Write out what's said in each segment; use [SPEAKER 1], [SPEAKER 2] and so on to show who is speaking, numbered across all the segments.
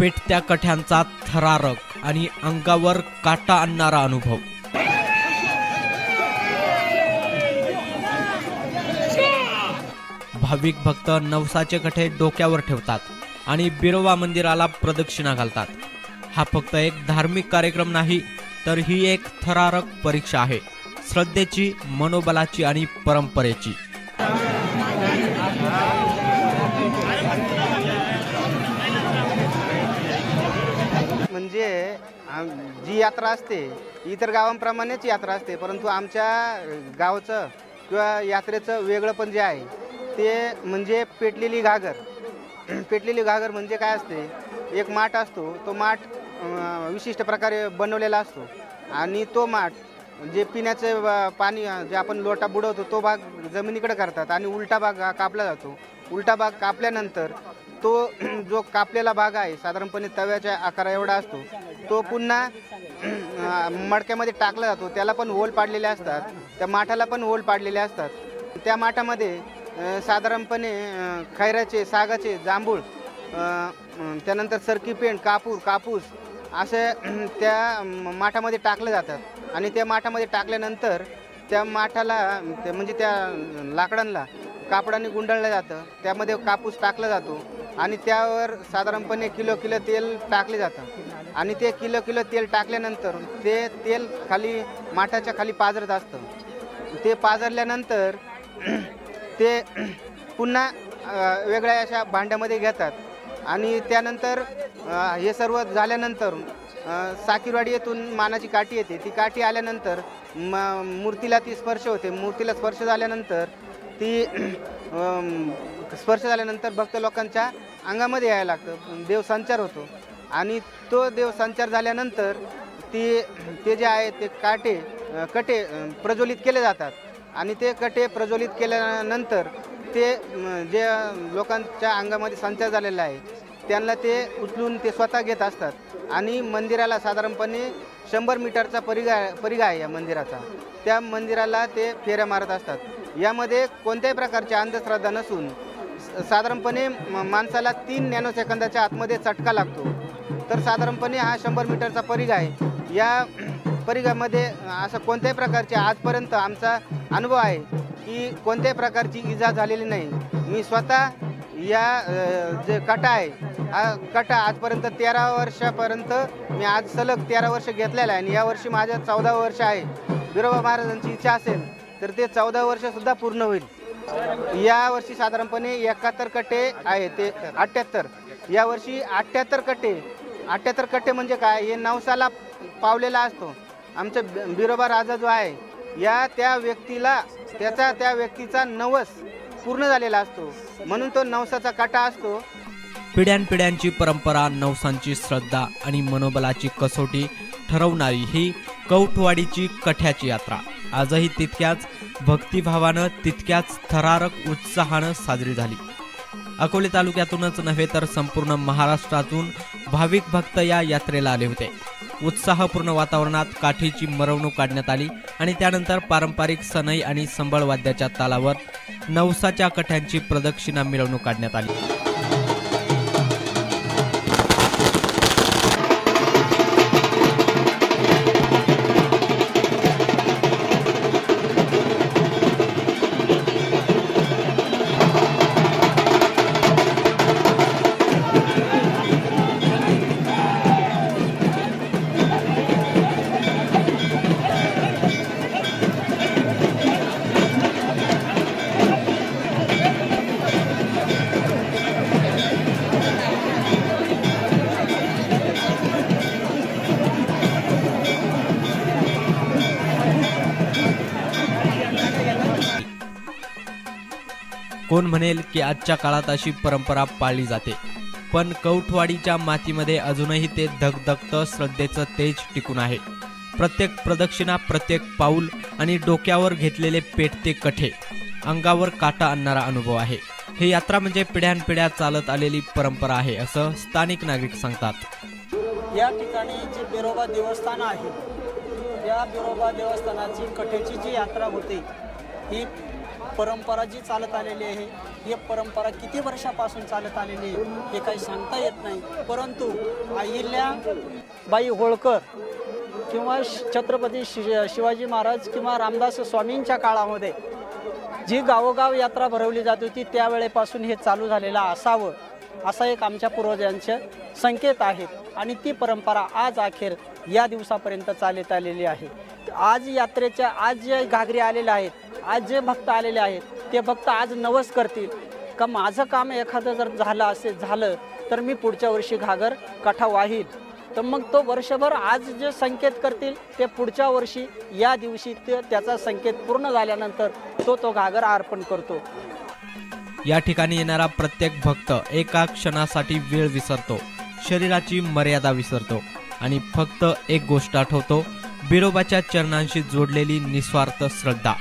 [SPEAKER 1] त्या कठ्यांचा थरारक आणि अंगावर काटा आणणारा अनुभव. भाविक भक्त नवसाचे कठे डोक्यावर ठेवतात आणि बिरोबा मंदिराला प्रदक्षिणा घालतात. हा फक्त एक धार्मिक कार्यक्रम नाही तर ही एक थरारक परीक्षा आहे. श्रद्धेची मनोबलाची आणि परंपरेची.
[SPEAKER 2] म्हणजे आम- जी यात्रा असते इतर गावांप्रमाणेच यात्रा असते परंतु आमच्या गावचं किंवा यात्रेचं वेगळं पण जे आहे ते म्हणजे पेटलेली घागर. पेटलेली घागर म्हणजे काय असते एक माठ असतो तो माठ विशिष्ट प्रकारे बनवलेला असतो. आणि तो माठ जे पिण्याचं पाणी जे आपण लोटा बुडवतो तो भाग जमिनीकडे करतात आणि उलटा भाग हा कापला जातो. उलटा भाग कापल्यानंतर तो जो कापलेला भाग आहे साधारणपणे तव्याच्या आकारा एवढा असतो तो पुन्हा मडक्यामध्ये टाकला जातो. त्याला पण होल पाडलेले असतात त्या माठाला पण होल पाडलेले असतात. त्या माठामध्ये साधारणपणे खैराचे सागाचे जांभूळ त्यानंतर सरकी पेंट कापूर कापूस असे त्या माठामध्ये टाकलं जातात. आणि त्या माठामध्ये टाकल्यानंतर त्या माठाला ते म्हणजे त्या लाकडांना कापडाने गुंडाळलं जातं. त्यामध्ये कापूस टाकला जातो. आणि त्यावर साधारणपणे किलो किलो तेल टाकले जातं. आणि ते किलो किलो तेल टाकल्यानंतर ते तेल खाली माठाच्या खाली पाजरत असतं. ते पाजरल्यानंतर ते पुन्हा वेगळ्या अशा भांड्यामध्ये घेतात. आणि त्यानंतर हे सर्व झाल्यानंतर साकीरवाडी येथून मानाची काठी येते. ती काठी आल्यानंतर म मूर्तीला ती स्पर्श होते. मूर्तीला स्पर्श झाल्यानंतर ती स्पर्श झाल्यानंतर भक्त लोकांच्या अंगामध्ये यायला लागतं. देवसंचार होतो. आणि तो देवसंचार झाल्यानंतर ती ते जे आहे ते काटे कटे प्रज्वलित केले जातात. आणि ते कटे प्रज्वलित केल्यानंतर ते जे लोकांच्या अंगामध्ये संचार झालेला आहे त्यांना ते उचलून ते स्वतः घेत असतात. आणि मंदिराला साधारणपणे शंभर मीटरचा परिगा परिगा आहे या मंदिराचा. त्या मंदिराला ते फेऱ्या मारत असतात. यामध्ये कोणत्याही प्रकारची अंधश्रद्धा नसून साधारणपणे म- माणसाला तीन नॅनो सेकंदाच्या आतमध्ये चटका लागतो. तर साधारणपणे हा शंभर मीटरचा परिघ आहे. या परिघामध्ये असं कोणत्याही प्रकारचे आजपर्यंत आमचा अनुभव आहे की कोणत्याही प्रकारची इजा झालेली नाही. मी स्वतः या जे कटा आहे हा कटा आजपर्यंत तेरा वर्षापर्यंत मी आज सलग तेरा वर्ष घेतलेला आहे आणि यावर्षी माझ्या चौदा वर्ष आहे. बिरोबा महाराजांची इच्छा असेल तर ते चौदा वर्षसुद्धा पूर्ण होईल. या वर्षी साधारणपणे एकाहत्तर कट्टे आहे ते अठ्ठ्याहत्तर यावर्षी अठ्ठ्याहत्तर कट्टे. अठ्ठ्याहत्तर कट्टे म्हणजे काय? हे नवसाला पावलेला असतो. आमचा बिरोबा राजा जो आहे या त्या व्यक्तीला त्याचा त्या व्यक्तीचा नवस पूर्ण झालेला असतो. म्हणून तो नवसाचा काटा असतो.
[SPEAKER 1] पिढ्यानपिढ्यांची परंपरा नवसांची श्रद्धा आणि मनोबलाची कसोटी ठरवणारी ही कौठवाडीची कठ्याची यात्रा. आजही तितक्याच भक्तिभावानं तितक्याच थरारक उत्साहानं साजरी झाली. अकोले तालुक्यातूनच नव्हे तर संपूर्ण महाराष्ट्रातून भाविक भक्त या यात्रेला आले होते. उत्साहपूर्ण वातावरणात काठीची मिरवणूक काढण्यात आली आणि त्यानंतर पारंपरिक सनई आणि संबळ वाद्याच्या तालावर नवसाच्या कठ्यांची प्रदक्षिणा मिरवणूक काढण्यात आली. कोण म्हणेल की आजच्या काळात अशी परंपरा पाळली जाते? पण कौठवाडीच्या मातीमध्ये अजूनही ते धगधगतं श्रद्धेचं तेज टिकून आहे. प्रत्येक प्रदक्षिणा प्रत्येक पाऊल आणि डोक्यावर घेतलेले पेटते कठे अंगावर काटा आणणारा अनुभव आहे. हे यात्रा म्हणजे पिढ्यानपिढ्या चालत आलेली परंपरा आहे असं स्थानिक नागरिक सांगतात.
[SPEAKER 3] या ठिकाणी जे बिरोबा देवस्थान आहे या बिरोबा देवस्थानाची कठेची जी यात्रा होते ही परंपरा जी चालत आलेली आहे ही परंपरा किती वर्षापासून चालत आलेली आहे हे काही सांगता येत नाही. परंतु अहिल्या बाई होळकर किंवा छत्रपती शि शिवाजी महाराज किंवा रामदास स्वामींच्या काळामध्ये जी गावोगाव यात्रा भरवली जात होती त्यावेळेपासून हे चालू झालेलं असावं असा एक आमच्या पूर्वजांचे संकेत आहेत आणि ती परंपरा आज अखेर या दिवसापर्यंत चालत आलेली आहे. आज यात्रेच्या आज जे घागरे आलेले आहेत आज जे भक्त आलेले आहेत ते भक्त आज नवस करतील. का माझं काम एखादं जर झालं असेल झालं तर मी पुढच्या वर्षी घागर काठा वाहील. तर मग तो वर्षभर आज जे संकेत करतील ते पुढच्या वर्षी या दिवशी ते त्याचा संकेत पूर्ण झाल्यानंतर तो तो घागर अर्पण करतो.
[SPEAKER 1] या ठिकाणी येणारा प्रत्येक भक्त एका क्षणासाठी वेळ विसरतो शरीराची मर्यादा विसरतो आणि फक्त एक गोष्ट आठवतो बिरोबाच्या चरणांशी जोडलेली निस्वार्थ श्रद्धा.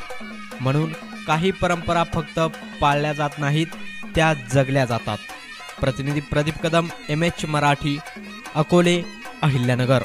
[SPEAKER 1] म्हणून काही परंपरा फक्त पाळल्या जात नाहीत त्या जगल्या जातात. प्रतिनिधी प्रदीप कदम एम एच मराठी अकोले अहिल्यानगर.